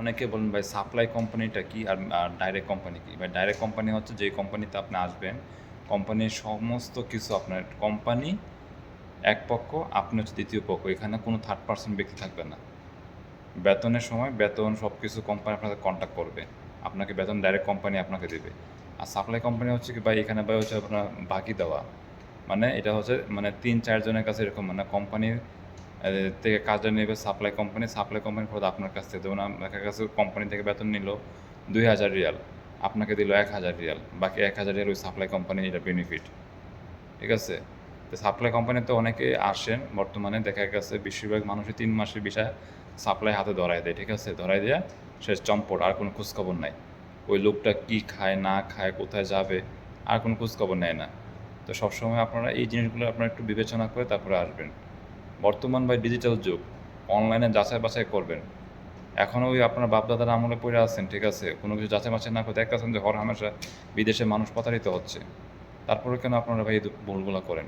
অনেকে বলেন, ভাই সাপ্লাই কোম্পানিটা কি আর ডাইরেক্ট কোম্পানি কি? ভাই ডাইরেক্ট কোম্পানি হচ্ছে যে কোম্পানিতে আপনি আসবেন কোম্পানির সমস্ত কিছু আপনার কোম্পানি এক পক্ষ, আপনি হচ্ছে দ্বিতীয় পক্ষ, এখানে কোনো থার্ড পার্সন ব্যক্তি থাকবে না। বেতনের সময় বেতন সব কিছু কোম্পানি আপনাকে কন্ট্যাক্ট করবে, আপনাকে বেতন ডাইরেক্ট কোম্পানি আপনাকে দেবে। আর সাপ্লাই কোম্পানি হচ্ছে কি, ভাই, এখানে ভাই, হচ্ছে আপনার বাকি দেওয়া। মানে এটা হচ্ছে মানে তিন চারজনের কাছে এরকম মানে কোম্পানির থেকে কাজটা নেবে সাপ্লাই কোম্পানি সাপ্লাই কোম্পানি পরে আপনার কাছ থেকে। যেমন দেখা গেছে কোম্পানি থেকে বেতন নিল দুই হাজার রিয়াল, আপনাকে দিল এক হাজার রিয়াল, বাকি এক হাজার রিয়াল ওই সাপ্লাই কোম্পানি এটা বেনিফিট ঠিক আছে? তো সাপ্লাই কোম্পানিতে অনেকে আসেন, বর্তমানে দেখা গেছে বেশিরভাগ মানুষই তিন মাসের বিষয় সাপ্লাই হাতে ধরায় দেয়, ঠিক আছে? ধরায় দেওয়া সে চম্পট, আর কোনো খোঁজখবর নাই। ওই লোকটা কি খায়, না খায়, কোথায় যাবে, আর কোনো খোঁজখবর নেয় না। তো সবসময় আপনারা এই জিনিসগুলো আপনারা একটু বিবেচনা করে তারপরে আসবেন। বর্তমান ভাই ডিজিটাল যুগ অনলাইনে যাচাই বাছাই করবেন। এখনও ওই আপনার বাপদাদার আমলে পড়ে আছেন, ঠিক আছে? কোনো কিছু যাচাই বাছাই না করে দেখতেছেন যে হর হামেশা বিদেশে মানুষ প্রতারিত হচ্ছে। তারপরে কেন আপনারা ভাই ভুলগুলো করেন?